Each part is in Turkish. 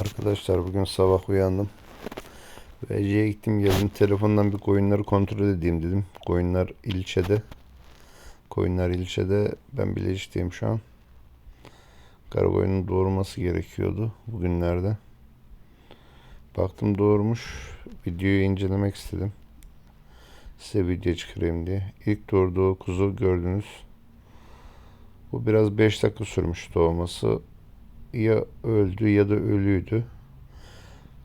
Arkadaşlar bugün sabah uyandım. VC'ye gittim geldim. Telefondan bir koyunları kontrol edeyim dedim. Koyunlar ilçede. Koyunlar ilçede. Ben Bilecik'teyim şu an. Karakoyunun doğurması gerekiyordu bugünlerde. Baktım doğurmuş. Videoyu incelemek istedim. Size video çıkarayım diye. İlk doğurduğu kuzu gördünüz. Bu biraz 5 dakika sürmüş doğması. Ya öldü ya da ölüydü.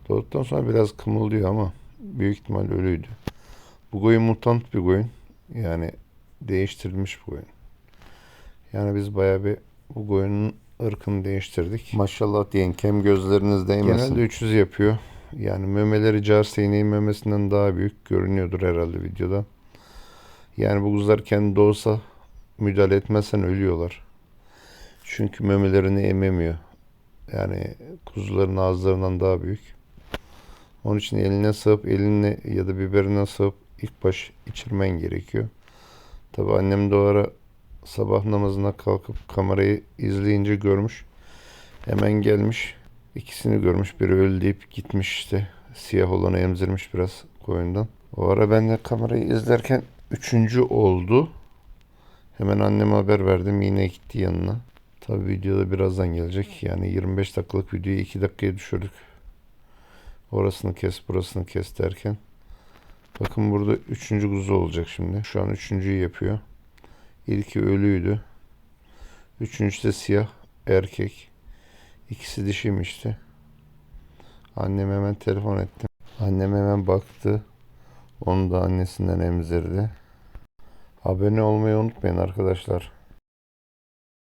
Doğduktan sonra biraz kımıldıyor ama büyük ihtimal ölüydü. Bu koyun mutant bir koyun. Yani değiştirilmiş bir koyun. Yani biz bayağı bir bu koyunun ırkını değiştirdik. Maşallah diyen kem gözleriniz değmesin. Genelde 300 yapıyor. Yani memeleri Jarse ineğin memesinden daha büyük görünüyordur herhalde videoda. Yani bu kuzular kendi doğsa müdahale etmezsen ölüyorlar. Çünkü memelerini ememiyor. Yani kuzuların ağızlarından daha büyük. Onun için eline sığıp eline ya da biberine sığıp ilk baş içirmen gerekiyor. Tabi annem de o ara sabah namazına kalkıp kamerayı izleyince görmüş. Hemen gelmiş. ikisini görmüş. Biri öldü deyip gitmiş işte. Siyah olanı emzirmiş biraz koyundan. O ara ben de kamerayı izlerken üçüncü oldu. Hemen anneme haber verdim. Yine gitti yanına. Tabi videoda birazdan gelecek. Yani 25 dakikalık videoyu 2 dakikaya düşürdük. Orasını kes, burasını kes derken. Bakın burada üçüncü kuzu olacak şimdi. Şu an üçüncüyü yapıyor. İlki ölüydü. Üçüncüsü de siyah erkek. İkisi dişiymişti. Annem hemen telefon etti. Annem hemen baktı. Onu da annesinden emzirdi. Abone olmayı unutmayın arkadaşlar.